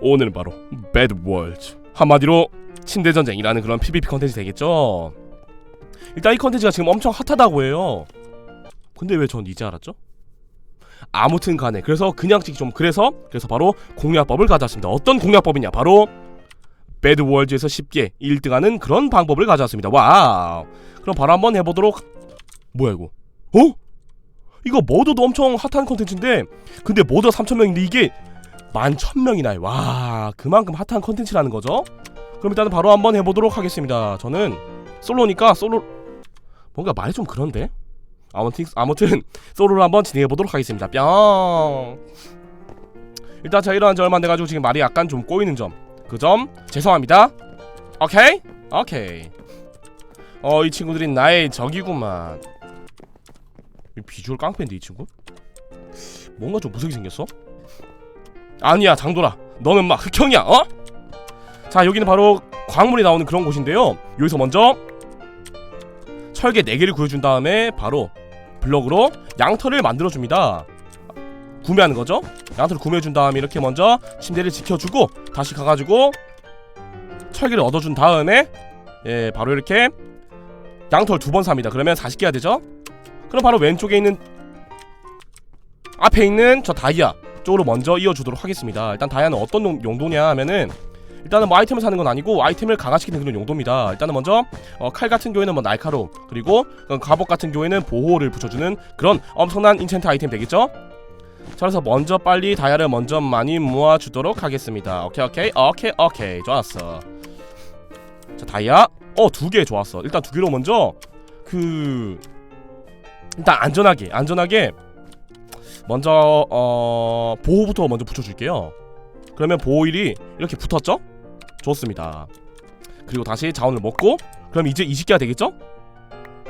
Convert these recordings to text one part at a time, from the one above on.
오늘은 바로 배드 월즈 한마디로 침대 전쟁이라는 그런 PVP 컨텐츠 되겠죠. 일단 이 컨텐츠가 지금 엄청 핫하다고 해요. 근데 왜 전 이제 알았죠? 아무튼 간에 그래서 그냥 찍기 좀 그래서 그래서 바로 공략법을 가져왔습니다. 어떤 공략법이냐? 바로 배드 월즈에서 쉽게 1등하는 그런 방법을 가져왔습니다. 와우. 그럼 바로 한번 해보도록. 뭐야 이거? 어? 이거 모드도 엄청 핫한 컨텐츠인데 근데 모드가 3,000명인데 이게 11,000명이나 와 그만큼 핫한 컨텐츠라는 거죠? 그럼 일단은 바로 한번 해보도록 하겠습니다. 저는 솔로니까 솔로 뭔가 말이 좀 그런데? 아무튼 아무튼 솔로로 한번 진행해보도록 하겠습니다. 뿅. 일단 제가 일어난 지 얼마 안 돼가지고 지금 말이 약간 좀 꼬이는 점. 그 점? 죄송합니다. 오케이? 오케이. 어 이 친구들이 나의 적이구만. 이 비주얼 깡패인데 이 친구? 뭔가 좀 무섭게 생겼어 아니야 장돌아 너는 막 흑형이야 어? 자 여기는 바로 광물이 나오는 그런 곳인데요. 여기서 먼저 철개 4개를 구해준 다음에 바로 블럭으로 양털을 만들어줍니다. 구매하는 거죠? 양털을 구매해준 다음에 이렇게 먼저 침대를 지켜주고 다시 가가지고 철개를 얻어준 다음에 예 바로 이렇게 양털 두 번 삽니다. 그러면 40개가 되죠? 그럼 바로 왼쪽에 있는 앞에 있는 저 다이아 쪽으로 먼저 이어주도록 하겠습니다. 일단 다이아는 어떤 용- 용도냐 하면은 일단은 뭐 아이템을 사는 건 아니고 아이템을 강화시키는 그런 용도입니다. 일단은 먼저 어, 칼 같은 경우에는 뭐 날카로움 그리고 어, 갑옷 같은 경우에는 보호를 붙여주는 그런 엄청난 인챈트 아이템 되겠죠? 자 그래서 먼저 빨리 다이아를 먼저 많이 모아주도록 하겠습니다. 오케이 오케이 오케이 오케이 좋았어. 자 다이아 어 두 개 좋았어. 일단 두 개로 먼저 그 일단 안전하게 안전하게 먼저 어 보호부터 먼저 붙여줄게요. 그러면 보호일이 이렇게 붙었죠? 좋습니다. 그리고 다시 자원을 먹고 그럼 이제 20개가 되겠죠?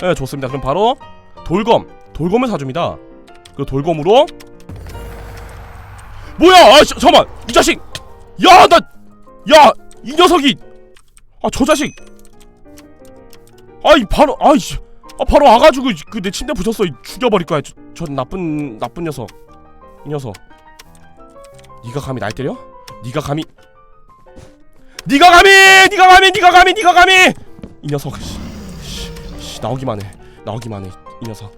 네 좋습니다. 그럼 바로 돌검 돌검을 사줍니다. 그 돌검으로 뭐야? 아 저, 잠깐만 이 자식 야 나 야 이 녀석이 아 저 자식 아이 바로 아이씨 아 바로 와가지고 그 내 침대 이 죽여버릴 거야. 저, 저 나쁜 나쁜 녀석. 이 녀석. 네가 감히 날 때려? 네가 감히. 네가 감히! 네가 감히! 네가 감히! 네가 감히! 이 녀석. 씨, 씨, 씨, 나오기만 해. 나오기만 해 이 녀석.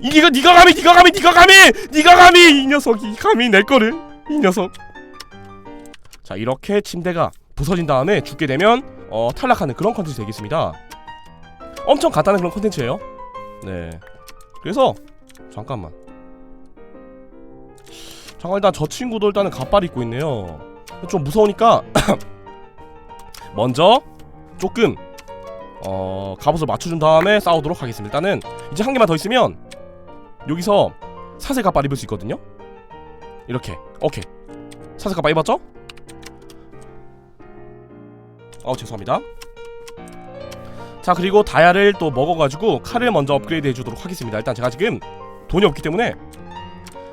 이 네가 네가 감히! 네가 감히! 네가 감히! 네가 감히! 이 녀석이 감히 낼 거를. 이 녀석. 자 이렇게 침대가 부서진 다음에 죽게 되면 어 탈락하는 그런 컨텐츠 되겠습니다 엄청 간단한 그런 컨텐츠예요. 네. 그래서 잠깐만. 잠깐 일단 저 친구도 일단은 갑발 입고 있네요. 좀 무서우니까 먼저 조금 어 갑옷을 맞춰준 다음에 싸우도록 하겠습니다. 일단은 이제 한 개만 더 있으면 여기서 사슬 갑발 입을 수 있거든요. 이렇게 오케이 사슬 갑발 입었죠? 어 죄송합니다. 자 그리고 다이아를 또 먹어가지고 칼을 먼저 업그레이드 해주도록 하겠습니다. 일단 제가 지금 돈이 없기 때문에.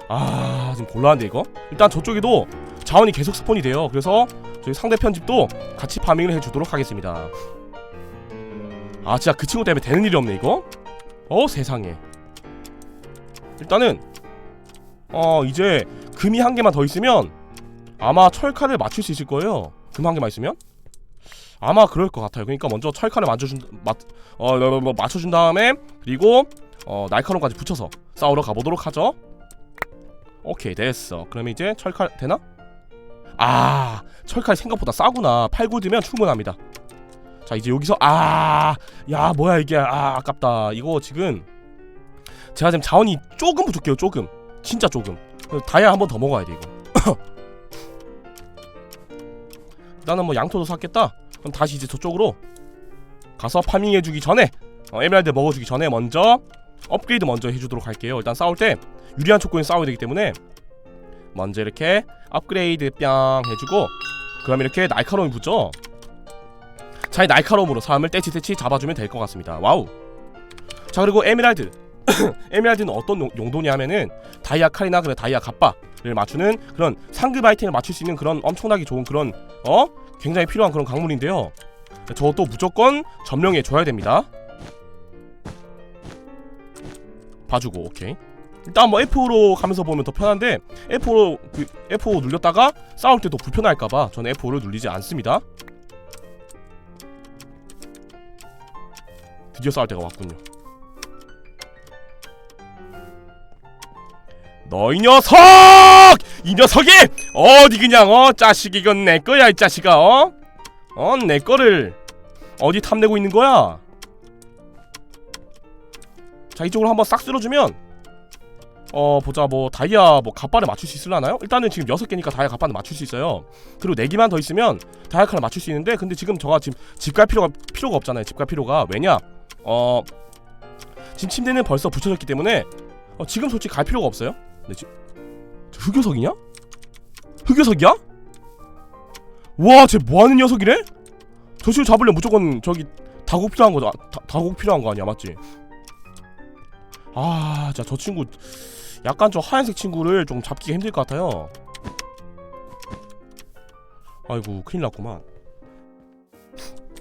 아 지금 곤란한데 이거? 일단 저쪽에도 자원이 계속 스폰이 돼요. 그래서 저희 상대편 집도 같이 파밍을 해주도록 하겠습니다. 아 진짜 그 친구 때문에 되는 일이 없네 이거? 어 세상에. 일단은 어 이제 금이 한 개만 더 있으면 아마 철칼을 맞출 수 있을 거예요. 금 한 개만 있으면 아마 그럴 것 같아요. 그러니까 먼저 철칼을 맞춰준 맞, 어, 뭐, 뭐, 맞춰준 다음에 그리고 어, 날카로움까지 붙여서 싸우러 가보도록 하죠. 오케이 됐어. 그러면 이제 철칼 되나? 아 철칼 생각보다 싸구나. 8골드면 충분합니다. 자 이제 여기서 아 야 뭐야 이게 아 아깝다. 이거 지금 제가 지금 자원이 조금 부족해요. 조금 진짜 조금. 다이아 한 번 더 먹어야 돼 이거. 나는 뭐 양토도 샀겠다. 그럼 다시 이제 저쪽으로 가서 파밍해주기 전에 어, 에메랄드 먹어주기 전에 먼저 업그레이드 먼저 해주도록 할게요. 일단 싸울 때 유리한 조건에 싸워야 되기 때문에 먼저 이렇게 업그레이드 뿅 해주고 그럼 이렇게 날카로움이 붙죠. 자, 이 날카로움으로 사람을 떼치떼치 잡아주면 될 것 같습니다. 와우. 자 그리고 에메랄드 에메랄드는 어떤 용- 용도냐 하면은 다이아 칼이나 그런 다이아 갑바를 맞추는 그런 상급 아이템을 맞출 수 있는 그런 엄청나게 좋은 그런 어 굉장히 필요한 그런 광물인데요. 저것도 무조건 점령해 줘야 됩니다. 봐주고 오케이. 일단 뭐 F5로 가면서 보면 더 편한데 F5로 그 F5 눌렸다가 싸울 때도 불편할까봐 저는 F5를 눌리지 않습니다. 드디어 싸울 때가 왔군요. 너 이 녀석! 이 녀석이 어디 그냥 어 자식 이건 내 거야 이 자식아 어? 어내 거를 어디 탐내고 있는 거야? 자 이쪽으로 한번 싹 쓸어주면 어 보자 뭐 다이아 뭐 갑바를 맞출 수 있을라나요? 일단은 지금 여섯 개니까 다이아 갑바는 맞출 수 있어요. 그리고 네 개만 더 있으면 다이아 칼을 맞출 수 있는데 근데 지금 저가 지금 집 갈 필요가 필요가 없잖아요. 집 갈 필요가 왜냐? 어 지금 침대는 벌써 붙여졌기 때문에 어, 지금 솔직히 갈 필요가 없어요. 근데 저 흑요석이냐? 흑요석이야? 와, 쟤 뭐하는 녀석이래? 저 친구 잡으려 무조건 저기 다국 필요한 거다. 다, 다국 필요한 거 아니야, 맞지? 아, 자, 저 친구 약간 저 하얀색 친구를 좀 잡기가 힘들 것 같아요. 아이고, 큰일 났구만.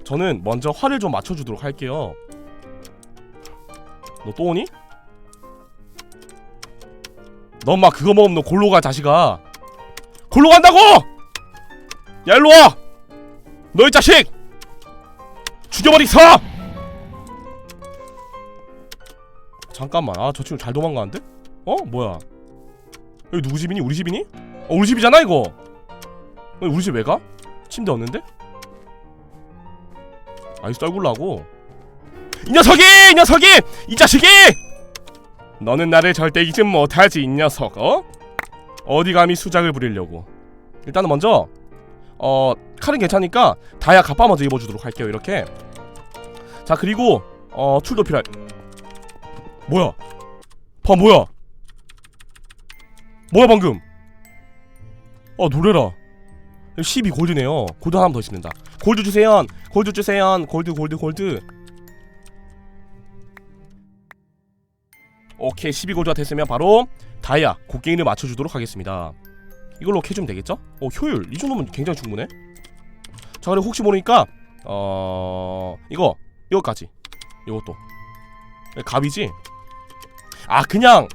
저는 먼저 화를 좀 맞춰주도록 할게요. 너 또 오니? 너 엄마 그거 먹으면 너 골로 가 자식아 골로 간다고! 야 일로 와! 너이 자식! 죽여버리겠어! 잠깐만 아 저 친구 잘 도망가는데? 어? 뭐야 여기 누구 집이니? 우리 집이니? 어 우리 집이잖아 이거 왜 우리 집 왜 가? 침대 없는데? 아이 썰굴라고 이 녀석이! 이 녀석이! 이 자식이! 너는 나를 절대 이기지 못하지 이 녀석 어? 어디 감히 수작을 부리려고. 일단은 먼저 어 칼은 괜찮으니까 다이아 갑바 먼저 입어주도록 할게요 이렇게. 자 그리고 어 툴도 필요할 뭐야? 봐 뭐야? 뭐야 방금? 어 노래라. 12 골드네요. 골드 하나 더 있으면 된다. 골드 주세요. 골드 주세요. 골드 골드 골드 오케이 12골드가 됐으면 바로 다이아 곡괭이를 맞춰주도록 하겠습니다. 이걸로 캐주면 되겠죠? 오 효율. 이 정도면 굉장히 충분해. 자 그리고 혹시 모르니까 어... 이거 이거까지. 이것도. 갑이지? 아 그냥!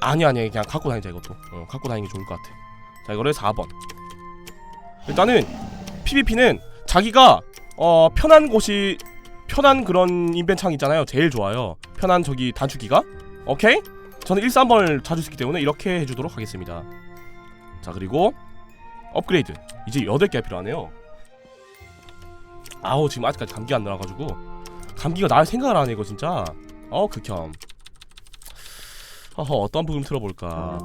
아니 아니 그냥 갖고 다니자 이것도. 어, 갖고 다니는 게 좋을 것 같아. 자 이거를 4번. 일단은 PVP는 자기가 어 편한 곳이 편한 그런 인벤창 있잖아요. 제일 좋아요. 편한 저기 단축키가 오케이? 저는 1, 3번을 자주 쓰기 때문에 이렇게 해주도록 하겠습니다. 자 그리고 업그레이드. 이제 8개가 필요하네요. 아우 지금 아직까지 감기 안 나와가지고. 감기가 날 생각을 안 해 이거 진짜. 어 극혐. 허허 어떤 부금 틀어볼까?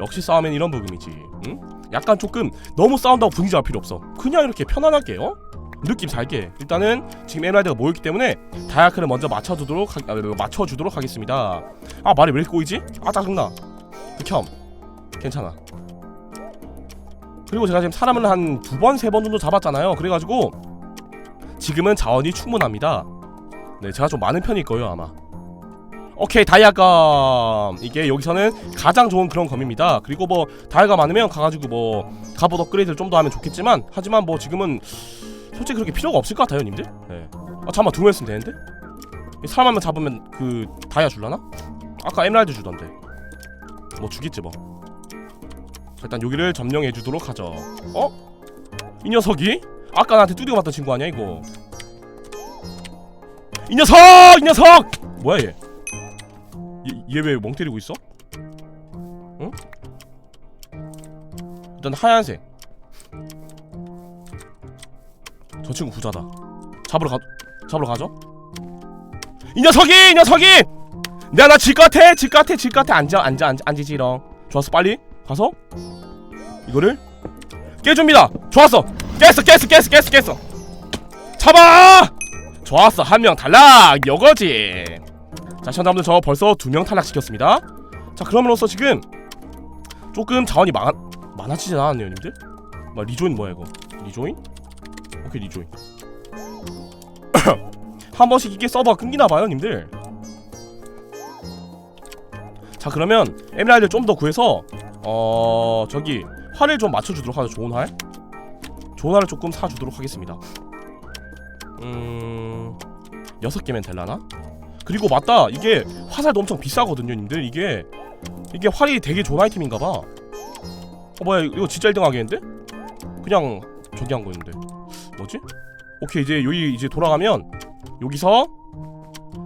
역시 싸우면 이런 부금이지. 응? 약간 조금 너무 싸운다고 분위기 잡을 필요 없어. 그냥 이렇게 편안하게 어? 느낌 살게. 일단은 지금 에메랄드가 모였기 때문에 다이아크를 먼저 맞춰주도록 하, 아, 맞춰주도록 하겠습니다. 아 말이 왜 이렇게 꼬이지? 아 짜증나. 극혐 괜찮아. 그리고 제가 지금 사람을 한 두 번 세 번 정도 잡았잖아요. 그래가지고 지금은 자원이 충분합니다. 네 제가 좀 많은 편일 거예요 아마. 오케이 다이아감. 이게 여기서는 가장 좋은 그런 검입니다. 그리고 뭐 다이아가 많으면 가가지고 뭐 갑옷 업그레이드를 좀 더 하면 좋겠지만 하지만 뭐 지금은 솔직히 그렇게 필요가 없을 것 같아요 님들 네. 아 잠깐만 두명 있으면 되는데? 이 사람 한 명 잡으면 그 다이아 줄라나? 아까 에메랄드 주던데 뭐 주겠지 뭐 자, 일단 여기를 점령해 주도록 하죠 어? 이 녀석이? 아까 나한테 뚜디고 봤던 친구 아니야 이거 이 녀석! 이 녀석! 뭐야 얘? 얘 왜 멍 때리고 있어? 응? 일단 하얀색 저 친구 부자다. 잡으러 가 잡으러 가죠? 이 녀석이 이 녀석이! 내가 것 같아 질 것 같아 질 것 같아. 앉아 앉아 앉아 앉지롱 좋았어 빨리. 가서. 이거를 깨줍니다. 좋았어. 깼어 깼어 깼어 깼어 깼어. 잡아! 좋았어. 한 명 탈락. 이거지. 자 시청자분들 저 벌써 두 명 탈락시켰습니다. 자 그럼으로써 지금 조금 자원이 많, 많아지진 않았네요 님들. 뭐 리조인 뭐야 이거? 리조인? 오케이 리조인 한 번씩 이게 서버가 끊기나봐요 님들. 자 그러면 에메랄드 좀 더 구해서 어 저기 활을 좀 맞춰주도록 하죠 좋은 활. 좋은 활을 조금 사주도록 하겠습니다. 음... 여섯 개면 될라나? 그리고 맞다 이게 화살도 엄청 비싸거든요 님들. 이게 이게 활이 되게 좋은 아이템인가봐. 어 뭐야 이거 진짜 1등 하겠는데? 그냥 저기 한 거였는데 뭐지? 오케이 이제 여기 이제 돌아가면 여기서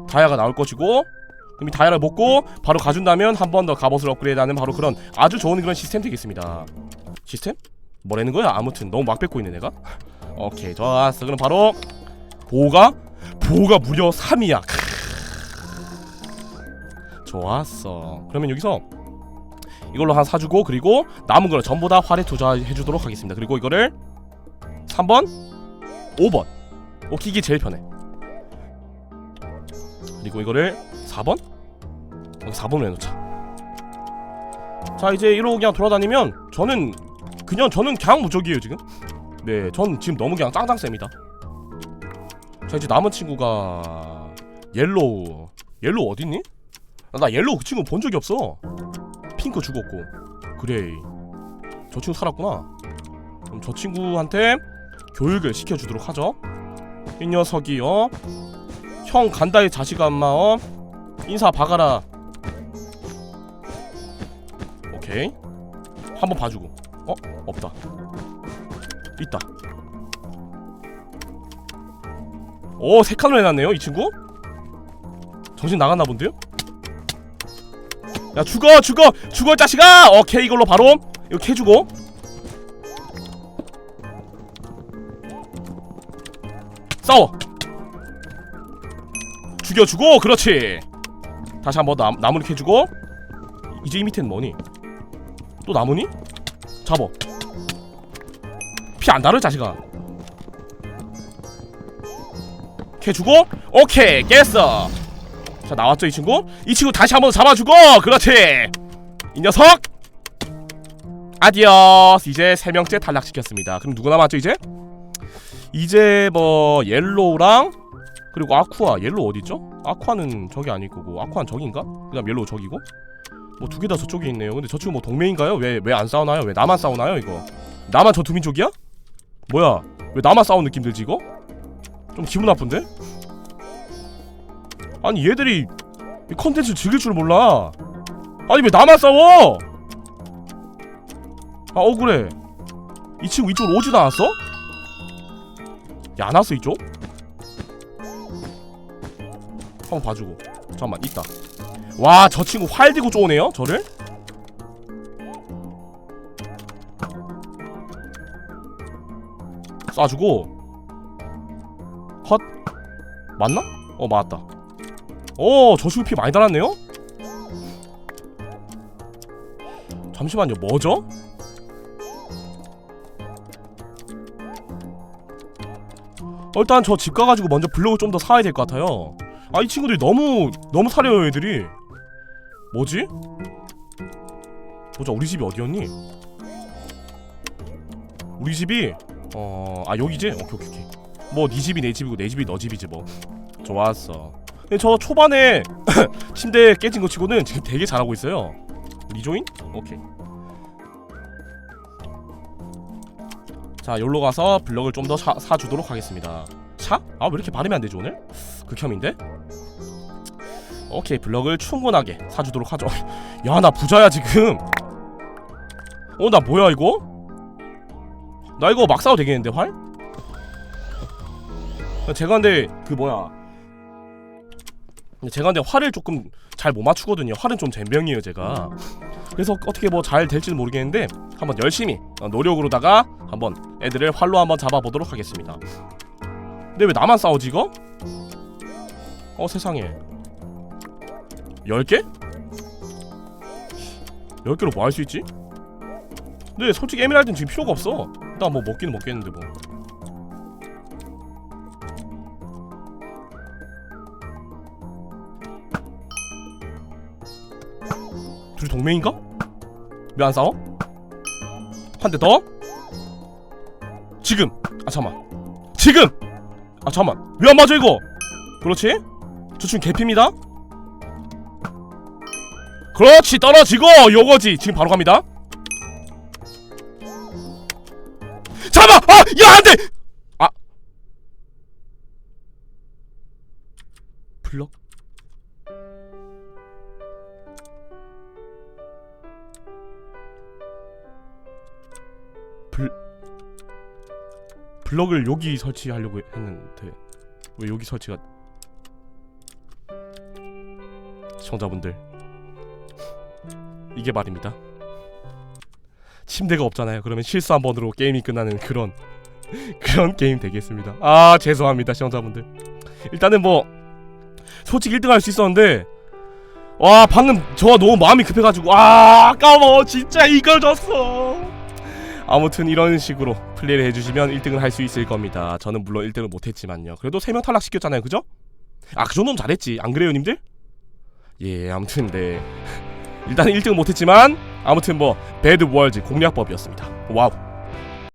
다이아가 나올 것이고 그럼 이 다이아를 먹고 바로 가준다면 한 번 더 갑옷을 업그레이드하는 바로 그런 아주 좋은 그런 시스템 되겠습니다. 시스템? 뭐라는 거야? 아무튼 너무 막 뱉고 있네 내가. 오케이 좋았어. 그럼 바로 보호가 보호가 무려 3이야. 좋았어. 그러면 여기서 이걸로 하나 사주고 그리고 남은 걸 전부 다 활에 투자해주도록 하겠습니다. 그리고 이거를 3번 5번. 오케이 이게 제일 편해. 그리고 이거를 4번? 여기 4번으로 해놓자. 자 이제 이러고 그냥 돌아다니면 저는 그냥 저는 그냥 무적이에요 지금. 네 전 지금 너무 그냥 짱짱셉니다. 자 이제 남은 친구가 옐로우 옐로우 어딨니? 아, 나 옐로우 그 친구 본 적이 없어. 핑크 죽었고. 그레이 저 친구 살았구나. 그럼 저 친구한테 교육을 시켜주도록 하죠 이 녀석이 어? 형 간다의 자식아 엄마 어? 인사 박아라 오케이 한번 봐주고 어? 없다 있다 오, 세 칸을 해놨네요, 이 친구? 정신 나갔나 본데요? 야, 죽어, 죽어, 죽어, 이 자식아! 오케이, 이걸로 바로 이거 캐주고. 싸워! 죽여주고, 그렇지! 다시 한번 나, 나무를 캐주고. 이제 이 밑엔 뭐니? 또 나무니? 잡어. 피안 달을 자식아. 이렇게 주고 오케이 깼어 자 나왔죠 이 친구 이 친구 다시 한번 잡아주고 그렇지 이 녀석 아디오스 이제 세 명째 탈락시켰습니다 그럼 누구 남았죠 이제 이제 뭐 옐로우랑 그리고 아쿠아 옐로우 어디있죠? 아쿠아는 저기 아닐 거고 아쿠아는 저기인가? 그 다음 옐로우 저기고. 뭐 두 개 다 저쪽에 있네요. 근데 저 친구 뭐 동맹인가요? 왜 왜 안 싸우나요? 왜 나만 싸우나요 이거? 나만 저 두민족이야? 뭐야? 왜 나만 싸우는 느낌 들지 이거? 좀 기분 나쁜데? 아니 얘들이 이 컨텐츠 즐길 줄 몰라. 아니 왜 나만 싸워? 아 억울해. 이 친구 이쪽으로 오지도 않았어? 야안 왔어 이쪽? 한번 봐주고 잠깐만 있다 와 저 친구 활 들고 쪼오네요 저를? 쏴주고 헛 맞나? 어 맞았다 오저 친구 피 많이 달았네요? 잠시만요 뭐죠? 일단 저 집 가가지고 먼저 블록을 좀 더 사야 될 것 같아요 아 이 친구들이 너무 너무 사려요 애들이 뭐지? 보자 우리 집이 어디였니? 우리 집이 어 아 여기지? 오케이 오케이 오케이 뭐 네 집이 내 집이고 내 집이 너 집이지 뭐 좋았어 근데 저 초반에 침대 깨진 거 치고는 지금 되게 잘하고 있어요 리조인? 오케이 자 여기로 가서 블럭을 좀 더 사주도록 하겠습니다 차? 아왜 이렇게 발음이 안 되지 오늘? 극혐인데? 오케이 블럭을 충분하게 사주도록 하죠 야 나 부자야 지금 어 나 뭐야 이거? 나 이거 막 싸도 되겠는데 활? 제가 근데 그 뭐야 제가 근데 활을 조금 잘 못 맞추거든요 활은 좀 젬병이에요 제가 그래서 어떻게 뭐 잘 될지는 모르겠는데 한번 열심히 어, 노력으로다가 한번 애들을 활로 한번 잡아보도록 하겠습니다 근데 왜 나만 싸우지 이거? 어 세상에 10개? 10개로 뭐 할 수 있지? 근데 솔직히 에메랄드는 지금 필요가 없어 일단 뭐 먹기는 먹겠는데 뭐 둘이 동맹인가? 왜 안 싸워? 한 대 더? 지금! 아 잠만. 지금! 아 잠만. 왜 안 맞아 이거! 그렇지? 저 지금 개피입니다. 그렇지 떨어지고! 요거지! 지금 바로 갑니다. 잠깐만! 아야 안돼 블럭을 여기 설치하려고 했는데 왜 여기 설치가 시청자분들 이게 말입니다. 침대가 없잖아요. 그러면 실수 한 번으로 게임이 끝나는 그런 그런 게임 되겠습니다. 아 죄송합니다 시청자분들. 일단은 뭐 솔직히 1등 할 수 있었는데 와 방금 저 너무 마음이 급해가지고 아 아까워 진짜 이걸 졌어. 아무튼 이런 식으로 플레이를 해주시면 1등을 할 수 있을 겁니다. 저는 물론 1등을 못했지만요. 그래도 3명 탈락시켰잖아요, 그죠? 아 그 정도면 잘했지, 안 그래요, 님들? 예, 아무튼 네. 일단 1등 못했지만 아무튼 뭐 배드 월즈 공략법이었습니다. 와우.